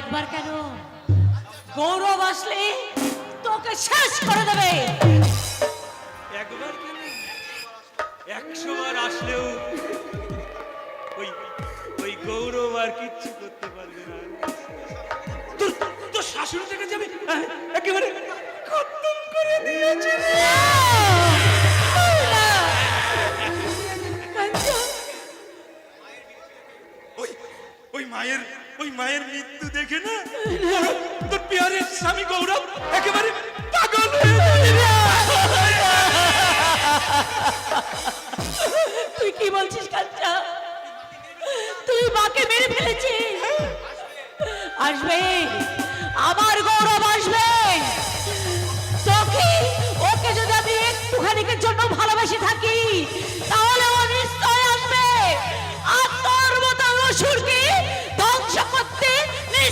একবার কেন? গৌরব আসলে তোকে শেষ করে দেবে। একবার কেন? একশো বার আসলেও ওই ওই গৌরব আর কিচ্ছু করতে পারবে না। তোর তোর শাশুড়ি থেকে যাবে একেবারে খতম করে দিয়েছে ওই ওই মায়ের ওই মায়ের মৃত্যু দেখে না? তোর- পিয়ারের স্বামী গৌরব একেবারে পাগল। তুই কি বলছিস, কাঞ্চা? তুই মাকে মেরে ফেলেছিস? আসবে। আমার গৌরব আসবে। তোকে, ওকে যদি আমি একটুখানিকের জন্য ভালোবেসে থাকি, তাহলে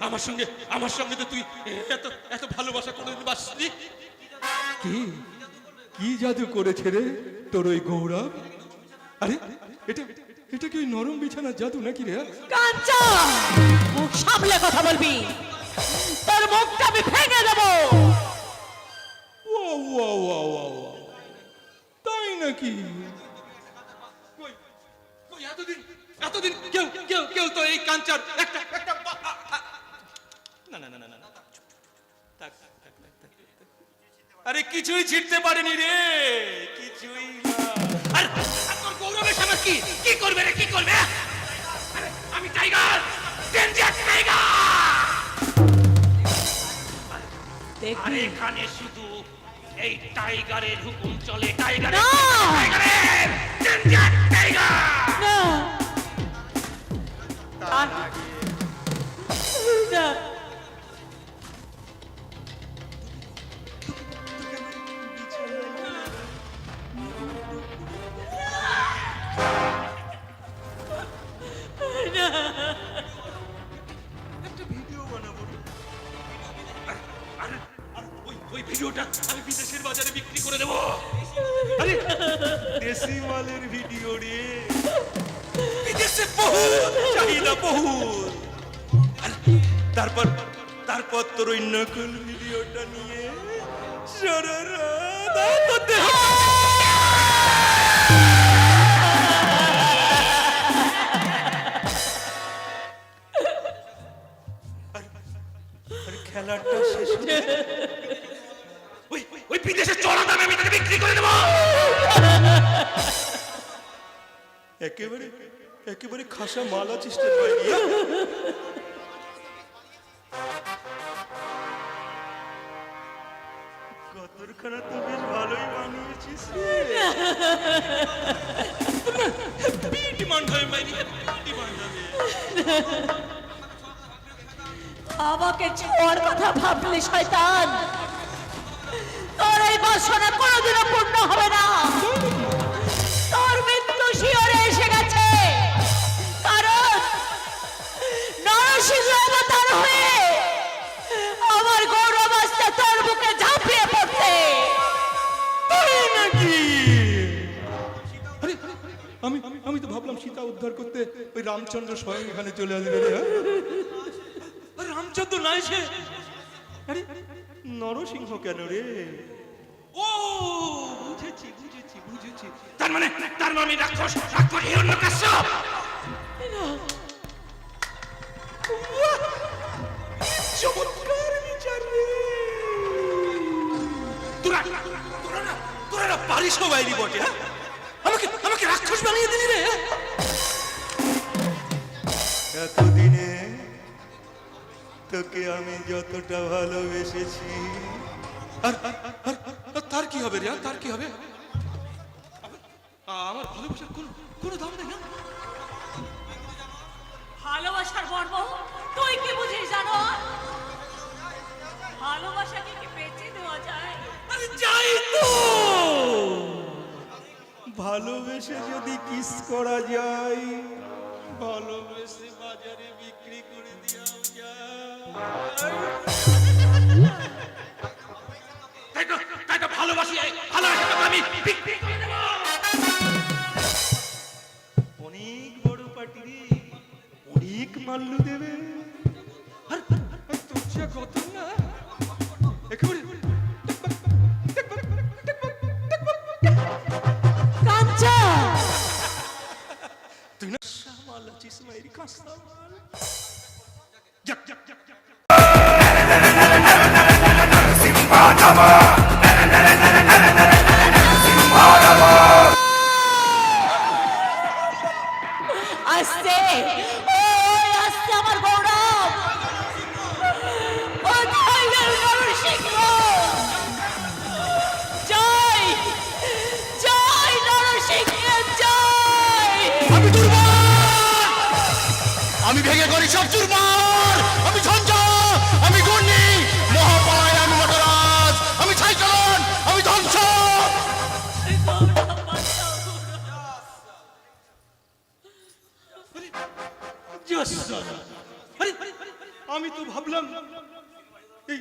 আমার সঙ্গে আমার সঙ্গে তো তুই এত এত ভালোবাসা কোনোদিন বাসনি। কি? কি জাদু করেছে রে তোর ওই গৌরব? আরে এটা এটা কি ওই নরম বিছানার জাদু নাকি রে কাঞ্চা মুখ সামলে কথা বলবি। তোর মুখটা আমি ভেঙে দেবো। ও ও ও ও ও তাই নাকি? কই কই এতদিন এতদিন কেউ কেউ কেউ তো এই কাঞ্চার একটা আরে কিছুই ছিটতে পারেনি রে কিছুই না। আর তোর গৌরবের সামনে কি? কি করবে রে কি করবে? আরে আমি টাইগার ডেঞ্জার টাইগার আর এখানে শুধু এই টাইগারের হুকুম চলে টাইগারের টাইগারের ডেঞ্জার টাইগার না! ভিডিওটা আমি বিদেশের বাজারে বিক্রি করে দেবো। আরে! দেশি মালের ভিডিও রে। বিদেশে বহু চাহিদা বহু আর তারপর তারপর তোর ওই নকল ভিডিওটা নিয়ে সররা একেবারে একেবারে খাসা মাল বাইরে কতরখানা তো বেশ ভালোই বানিয়েছিস ডিমান্ড হবে বাইরে ডিমান্ড হবে। আমাকে ছোঁয়ার কথা ভাবলে শয়তান। তোর এই বাসনা কোনোদিনও পূর্ণ হবে না। তো ভাবলাম সীতা উদ্ধার করতে ওই রামচন্দ্র স্বয়ং এখানে চলে আসবে। হ্যাঁ? রামচন্দ্র নাই সে। আরে নরসিংহ কেন রে? ও বুঝেছি বুঝেছি বুঝেছি। তার মানে তার মানে রাক্ষস রাক্ষস হিরণ্যকশ্যপ চমৎকার বিচার রে। তোরা তোরা না তোরা না পারিস বাইরি বটে হ্যাঁ? আমাকে বানিয়ে দিলি রে? এতদিনে তোকে আমি যতটা ভালোবেসেছি। আর তার কি হবে রে? তার কি হবে? আমার ভালোবাসার কোনো কোনো দাম নেই ভালোবেসে যদি কিস করা যায়। ভালোবেসে বাজারে বিক্রি করে দেওয়া যায়। ভালোবাসি ভালোবাসি আমি করে দেবো। অনেক বড় পার্টি রে অনেক মাল্য দেবে। আর তোর যা কত না একেবারে Düşmanlaçısmayırı kastamar. Yak yak yak yak. i stay ভেঙে করি সব চুরমার। আমি ঝঞ্ঝা, আমি গন্ডি মহাপায় আমি নটরাজ আমি ছাইচলন আমি ধ্বংস। আমি তো ভাবলাম, এই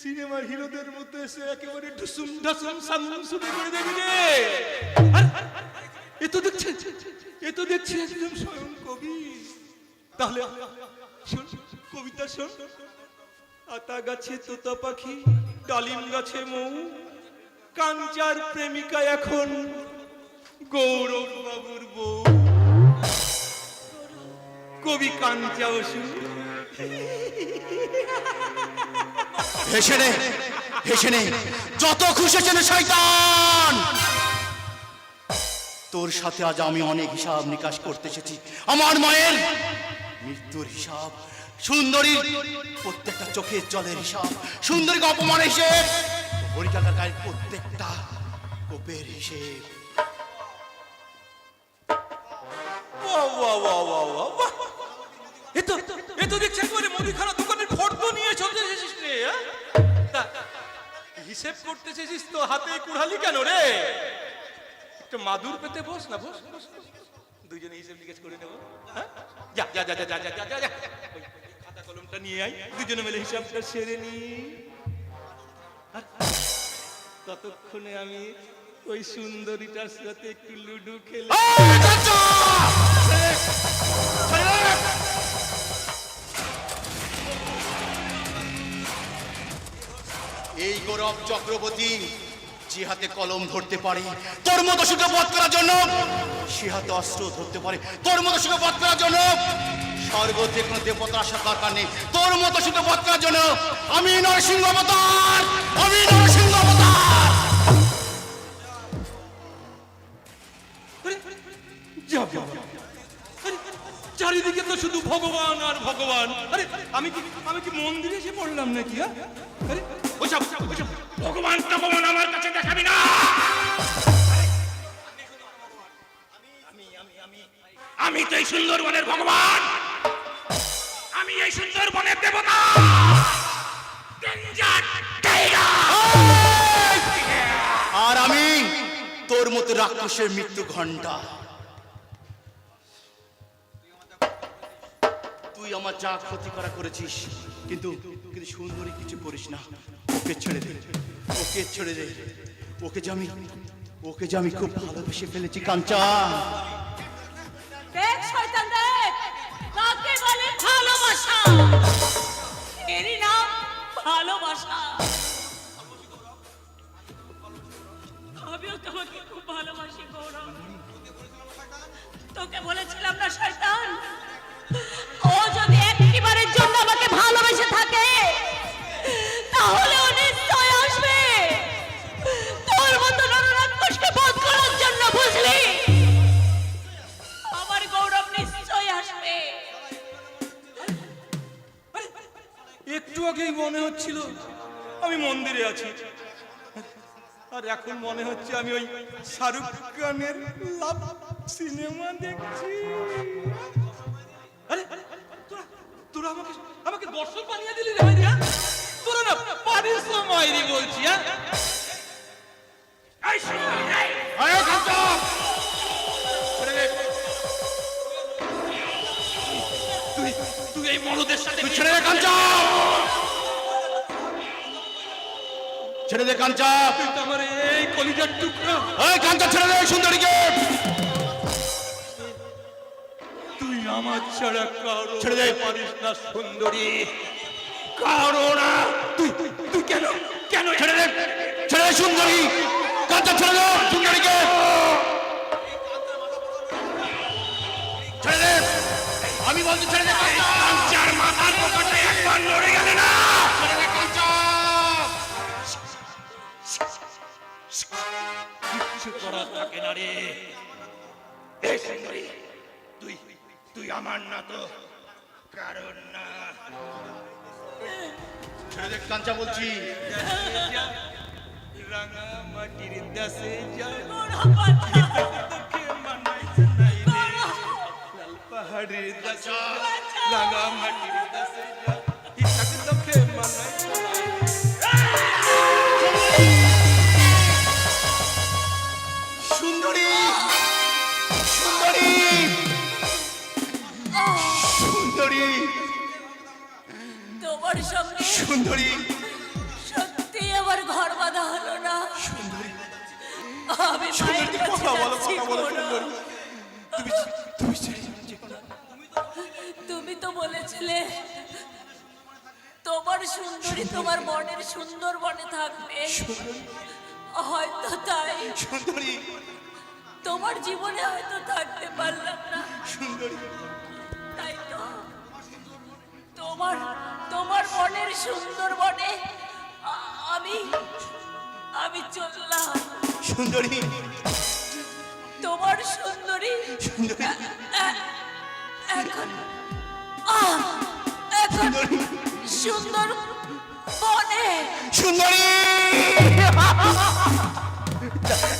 সিনেমার হিরোদের মধ্যে এসে একেবারে ঢুসুম ঢাসুম সামুম শুরু করে দেবি রে। এ তো দেখছে এ তো দেখছি একদম স্বয়ং কবি। তাহলে শোন, কবিতা শোন। আতা গাছে তোতা পাখি, ডালিম গাছে মৌ। কাঞ্চার প্রেমিকা এখন গৌরব বাবুর বউ। কবি কাঞ্চা বসু হেসে নে হেসে নে। যত খুশি চেনে শয়তান। তোর সাথে আজ আমি অনেক হিসাব নিকাশ করতে এসেছি। আমার মায়ের মৃত্যুর হিসাব। সুন্দরী, প্রত্যেকটা চোখের জলের হিসাব। সুন্দরী অপমান হিসেব হরিকাকার গায়ে প্রত্যেকটা কোপের হিসেব। হ্যাঁ? হিসেব করতে চেয়েছিস তো হাতে কুড়ালি কেন রে? একটু মাদুর পেতে বস না বস বস। বস। দুইজনে হিসেব নিকেশ করে নেব। হ্যাঁ? যা যা যা যা যা যা যা যা। খাতা কলমটা নিয়ে আই দুজনে মিলে হিসাবটা সেরে নি। আর ততক্ষণে আমি ওই সুন্দরীটার সাথে একটু লুডু খেলে এই এই গৌরব চক্রবর্তী যে হাতে কলম ধরতে পারে, তোর মতো সুখে বধ করার জন্য সে হাতে অস্ত্র ধরতে পারে, তোর মতো সুখে বধ করার জন্য স্বর্গতে কোনো দেবতা আসার দরকার নেই তোর মতো সুখে বধ করার জন্য আমি নরসিংহ অবতার, আমি নরসিংহ অবতার। আমি তো এই সুন্দরবনের ভগবান। আমি এই সুন্দরবনের দেবতা। আর আমি তোর মতো রাক্ষসের মৃত্যু ঘণ্টা তুই আমার যা ক্ষতি করা করেছিস, কিন্তু কিন্তু সুন্দরী কিছু করিস না। ওকে ছেড়ে দে, ওকে ছেড়ে দে। ওকে যে আমি, ওকে যে আমি খুব ভালোবেসে ফেলেছি কাঞ্চা এরই ভালোবাসা। আমিও তোমাকে খুব ভালোবাসি গৌরব। তোকে বলেছিলাম না শয়তান? আগেই মনে হচ্ছিল আমি মন্দিরে আছি। আর এখন মনে হচ্ছে আমি ওই শাহরুখ খানের লাভ সিনেমা দেখছি। আরে তোরা আমাকে আমাকে দিলি রে তোরা না বলছি হ্যাঁ? তুই এই মরদের সাথে ছেড়ে কাঞ্চা ছেড়ে দে কাঞ্চা। আমার এই কলিজার টুকরো। এই কাঞ্চা ছেড়ে দে সুন্দরীকে। তুই আমার ছাড়া কারও ছেড়ে দে। পারিস না সুন্দরী। কারও না। তুই তুই কেন কেন ছেড়ে দে ছেড়ে দে সুন্দরী। কাঞ্চা ছেড়ে দে সুন্দরীকে। ছেড়ে দে। আমি বলছি ছেড়ে দে কাঞ্চা। চার মাথার পোকাটা একবার নড়ে গেলে না। করার থাকে না রে। এই সুন্দরী তুই তুই আমার না তো কারণ না। ছেড়ে দে কাঞ্চা বলছি। রাঙা মাটির দাসে যায় লাল পাহাড়ের দাসে রাঙা মাটির দাসে যায় সুন্দরী। সুন্দরী। সুন্দরী। তোমার সঙ্গে সুন্দরী। সত্যি আমার ঘর বাঁধা হলো না। আমি মায়ের সুন্দরী, কাছে যাচ্ছি সুন্দরী। তুমি তুমি। তুমি তো বলেছিলে তোমার সুন্দরী তোমার মনের সুন্দর বনে থাকবে হয়তো তাই। সুন্দরী। তোমার জীবনে হয়তো থাকতে পারলাম না। সুন্দরী। তাই তো তোমার তোমার মনের সুন্দর বনে আমি আমি চললাম। সুন্দরী। তোমার সুন্দরী। এখন আহ, এখন সুন্দর। বনে সুন্দরী।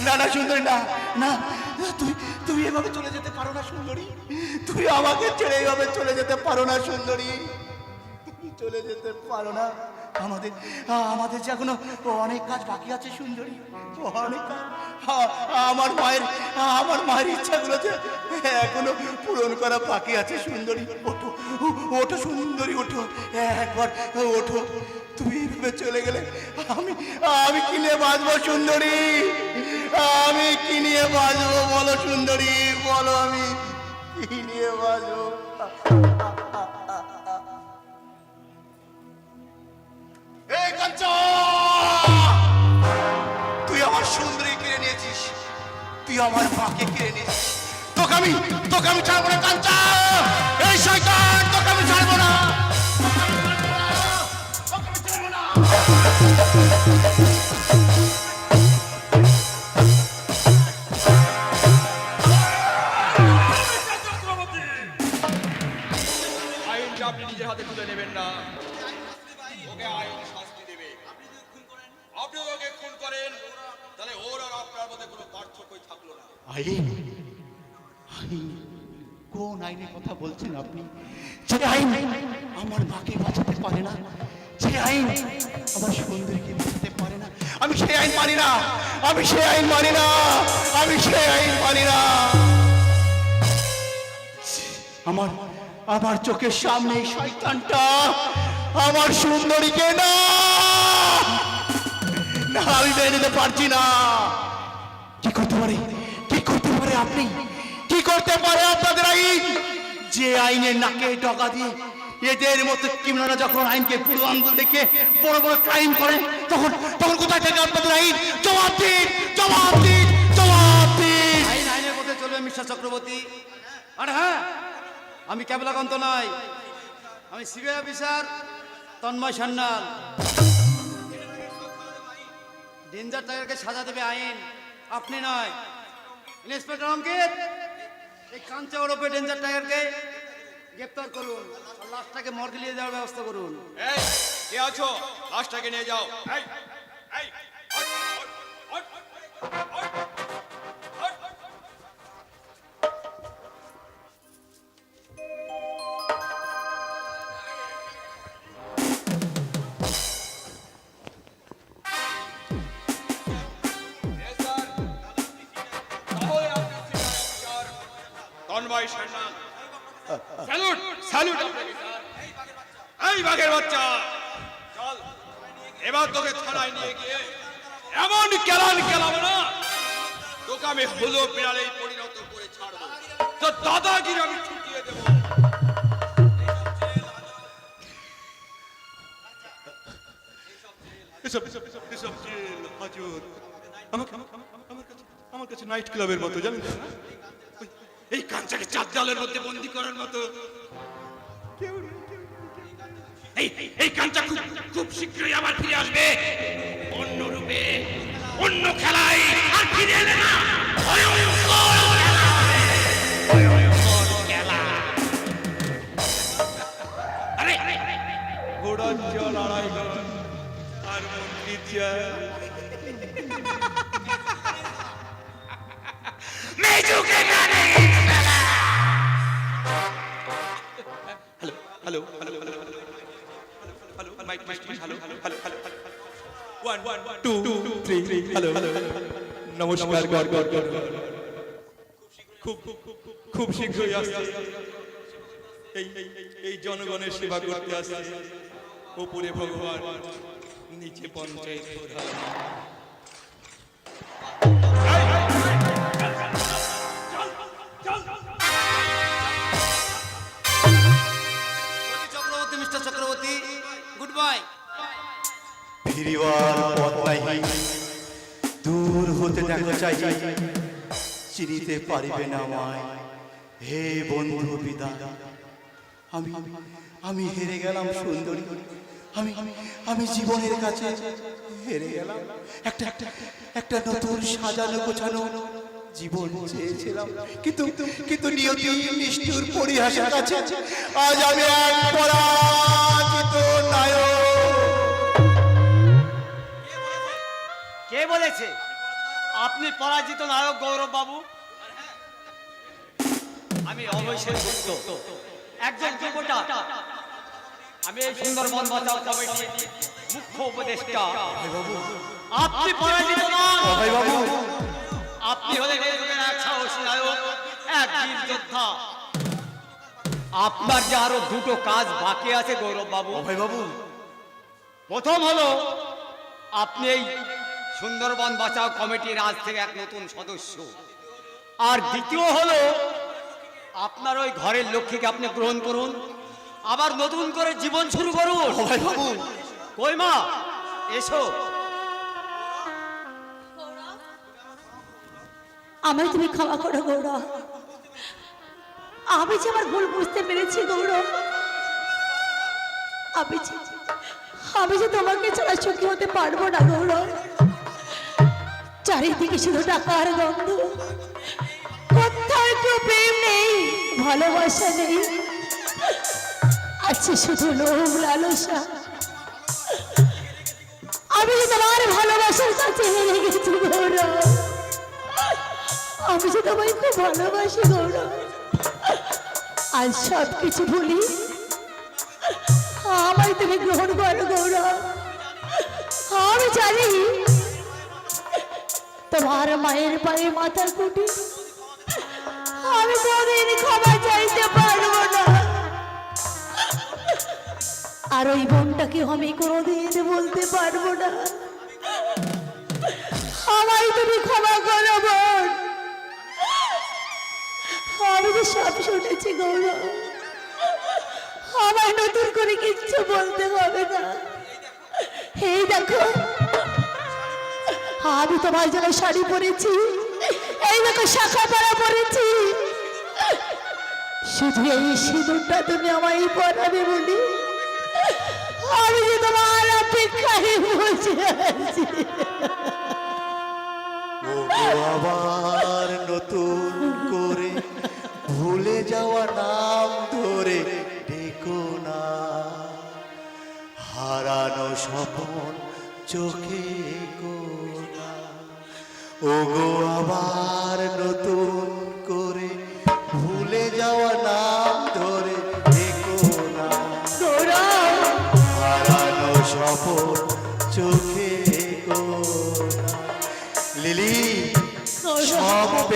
না না সুন্দরী, না না তুই তুমি এভাবে চলে যেতে পারো না, সুন্দরী। তুই আমাকে ছেড়ে এভাবে চলে যেতে পারো না, সুন্দরী। তুমি চলে যেতে পারো না। আমাদের আমাদের যে এখনও অনেক কাজ বাকি আছে, সুন্দরী। অনেক আমার মায়ের আমার মায়ের ইচ্ছাগুলো যে এখনও পূরণ করা বাকি আছে, সুন্দরী। ওঠো ওঠো, সুন্দরী, ওঠো। একবার ওঠো। তুমি এইভাবে চলে গেলে আমি আমি কি নিয়ে বাঁচবো, সুন্দরী? আমি কি নিয়ে বাঁচবো, বলো, সুন্দরী? বলো, আমি কি নিয়ে বাঁচবো? তুই আমার সুন্দরী কিনে নিয়েছিস। তুই আমার মাকে কিনে নিয়েছিস। তোকে আমি তোকে আমি ছাড়বো কাঞ্চা আইন। আইন। কোন আইনের কথা বলছেন আপনি? যে আইন আমার মাকে বাঁচাতে পারে না। যে আইন আমার সুন্দরীকে বাঁচাতে পারে না। আমি সেই আইন মানি না। আমি সেই আইন মানি না। আমি সেই আইন মানি না। আমার আমার চোখের সামনে এই শয়তানটা আমার সুন্দরীকে না না আমি মেনে নিতে পারছি না। কি করতে পারে? পারে আপনি? কি করতে পারে আপনাদের আইন? যে আইনের নাকে ডগা দিয়ে এদের মতো ক্রিমিনালরা যখন আইনকে পুরো আঙ্গুল দেখে বড় বড় ক্রাইম করে, তখন তখন কোথায় থেকে আপনাদের আইন? জবাব দিন জবাব দিন জবাব দিন। আইন, আইনের মধ্যে চলবে মিস্টার চক্রবর্তী। আর হ্যাঁ আমি ক্যাবলাকান্ত নয় আমি CBI officer Tanmoy Sanyal. Danger টাইগারকে সাজা দেবে আইন। আপনি নয়। ইন্সপেক্টর অঙ্কিত এই কাঞ্চা ওরফে ডেঞ্জার টাইগারকে গ্রেপ্তার করুন লাশটাকে মর্গে নিয়ে যাওয়ার ব্যবস্থা করুন। এই কে আছো? লাশটাকে নিয়ে যাও। আমাকে- আমার কাছে নাইট ক্লাবের মতো জানেন এই কাঞ্চাকে চার দেওয়ালের মধ্যে বন্দি করার মতো এই কাঞ্চা খুব খুব শীঘ্রই আবার ফিরে আসবে অন্য রূপে অন্য খেলায় আর ফিরে এলে না ঘোড়ার জল আড়াই জল মেজুকে গানে hello hello hello hello hello mike mike hello hello hello hello one one two three hello hello নমস্কার গর গর গর খুব খুব শীঘ্রই আসছে এই জনগণের সেবা করতে আসছে ওপরে ভগবান নিচে পঞ্চায়েত প্রধান Chakraborty mister Chakraborty good bye. ফিরিবার পথ নাই দূর হতে দেখো চাই চিনিতে পারিবে না আমায়। হে বন্ধু বিদা আমি আমি হেরে গেলাম সুন্দরী। আমি আমি জীবনের কাছে হেরে গেলাম। একটা একটা একটা নতুন সাজানো গোছানো জীবন চেয়েছিলাম। কিন্তু কিন্তু নিয়তি নিষ্ঠুর পরিহাসের কাছে আজ আমি এক পরাজিত কে বলেছে? আপনি পরাজিত নায়ক গৌরব বাবু আমি অবশ্যই একজন যুবটা আমি এই সুন্দরবন বাঁচাও কমিটির মুখ্য উপদেষ্টা। আপনি পরাজিত নন আপনি হলেন এই যুগের এক সাহসী নায়ক এক বীর যোদ্ধা। আপনার যে আরও দুটো কাজ বাকি আছে গৌরব বাবু। ভাই বাবু। প্রথম হলো আপনি এই সুন্দরবন বাঁচাও কমিটির আজ থেকে এক নতুন সদস্য। আর দ্বিতীয় হলো আপনার ওই ঘরের লক্ষ্মীকে আপনি গ্রহণ করুন। আবার নতুন করে জীবন শুরু করুন। ভাই বাবু। কই মা? এসো। আমায় তুমি ক্ষমা করো গৌরব। আমি যে আমার ভুল বুঝতে পেরেছি গৌরব। আমি যে আমি যে তোমাকে ছাড়া সুখী হতে পারব না গৌরব। চারিদিকে শুধু টাকার গন্ধ। কোথাও একটু প্রেম নেই ভালোবাসা নেই। আছে শুধু লোভ লালসা আমি তোমার ভালোবাসার কাছে হেরে গেছি গৌরব। আমি যে তোমায় খুব ভালোবাসি গৌরব। আজ সব কিছু ভুলি। আমায় তুমি গ্রহণ করো গৌরব। আমি জানি তোমার মায়ের পায়ে মাথার কুটি। আমি কোনদিন ক্ষমা চাইতে পারব আর ওই বোনটাকে আমি কোনোদিন বলতে পারব না। আমায় তুমি ক্ষমা করো বোন। আমি তো সব শুনেছি গৌরব আমায় নতুন করে কিচ্ছু বলতে হবে না। এই দেখো, আমি তোমার জন্য শাড়ি পরেছি। এই দেখো, শাখা পরা পরেছি। শুধু এই সিঁদুরটা তুমি আমায় পরাবে বলি। তোমার অপেক্ষায় বসে আবার নতুন করে ভুলে যাওয়া নাম ধরে ডেকো না। হারানো স্বপন চোখে ওগো, আবার নতুন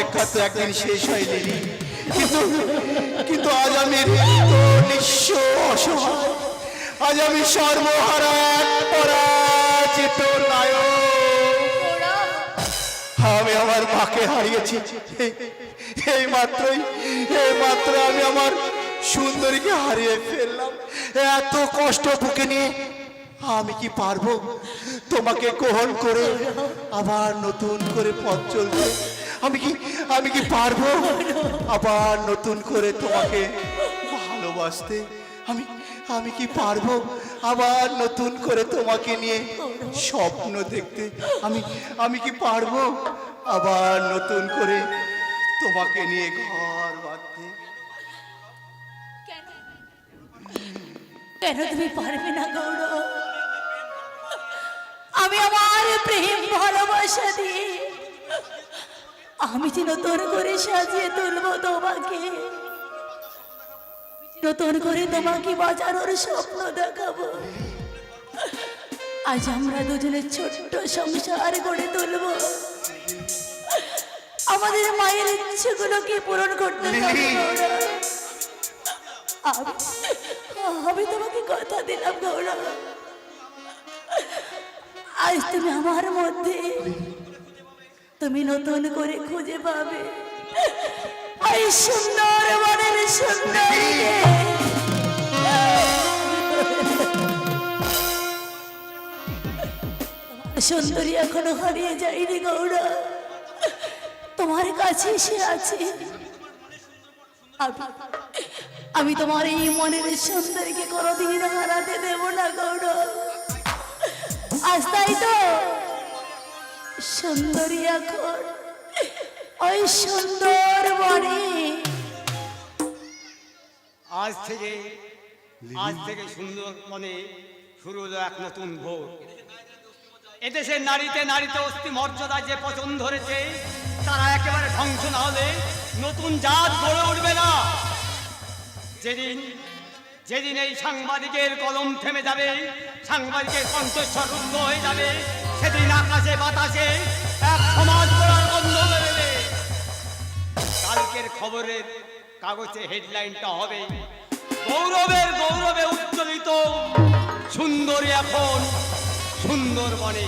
অপেক্ষা তো একদিন শেষ হয় লিলি। কিন্তু কিন্তু আজ আমি নিঃস্ব অসহায়। আজ আমি সর্বহারা, পরাজিত আমি আমার মাকে হারিয়েছি। এই মাত্রই, এই মাত্র আমি আমার সুন্দরীকে হারিয়ে ফেললাম। এত কষ্ট বুকে নিয়ে আমি কি পারব? তোমাকে গ্রহণ করে আবার নতুন করে পথ চলতে আমি কি আমি কি পারব? আবার নতুন করে তোমাকে ভালোবাসতে আমি আমি কি পারব? আবার নতুন করে তোমাকে নিয়ে স্বপ্ন দেখতে আমি আমি কি পারব? আবার নতুন করে তোমাকে নিয়ে ঘর বাঁধতে। কেন তুমি পারবে না, গৌরব? আমি আমার প্রেম ভালোবাসা দিয়ে আমি যে নতুন করে সাজিয়ে তুলবো তোমাকে। নতুন করে তোমাকে বাজানোর স্বপ্ন দেখাবো। আজ আমরা দুজনে ছোট্ট সংসার গড়ে তুলবো। আমাদের মায়ের ইচ্ছেগুলোকে পূরণ করতে আমি তোমাকে কথা দিলাম গৌরব। আজ তুমি আমার মধ্যে তুমি নতুন করে খুঁজে পাবে। এই সুন্দর মনের সুন্দর সুন্দরী এখনও হারিয়ে যায়নি গৌরা। তোমার কাছে সে আছে। আমি- তোমার এই মনের সুন্দরীকে কোনোদিন হারাতে দেব না গৌরব আজ তাই তো সুন্দরী এখন ওই সুন্দর বনে। আজ থেকে আজ থেকে সুন্দর মনে শুরু হলো এক নতুন ভোর। এদেশের নারীতে নারীতে অস্থি মর্যাদা যে পচন ধরেছে, তারা একেবারে ধ্বংস না হলে নতুন জাত গড়ে উঠবে না। যেদিন যেদিন এই সাংবাদিকের কলম থেমে যাবে, সাংবাদিকের কণ্ঠস্বর রুদ্ধ হয়ে যাবে সেদিন আকাশে বাতাসে এক সমাজ গড়ার কালকের খবরের কাগজে হেডলাইনটা হবে গৌরবের গৌরবে উজ্জ্বলিত সুন্দরী এখন সুন্দরবনে।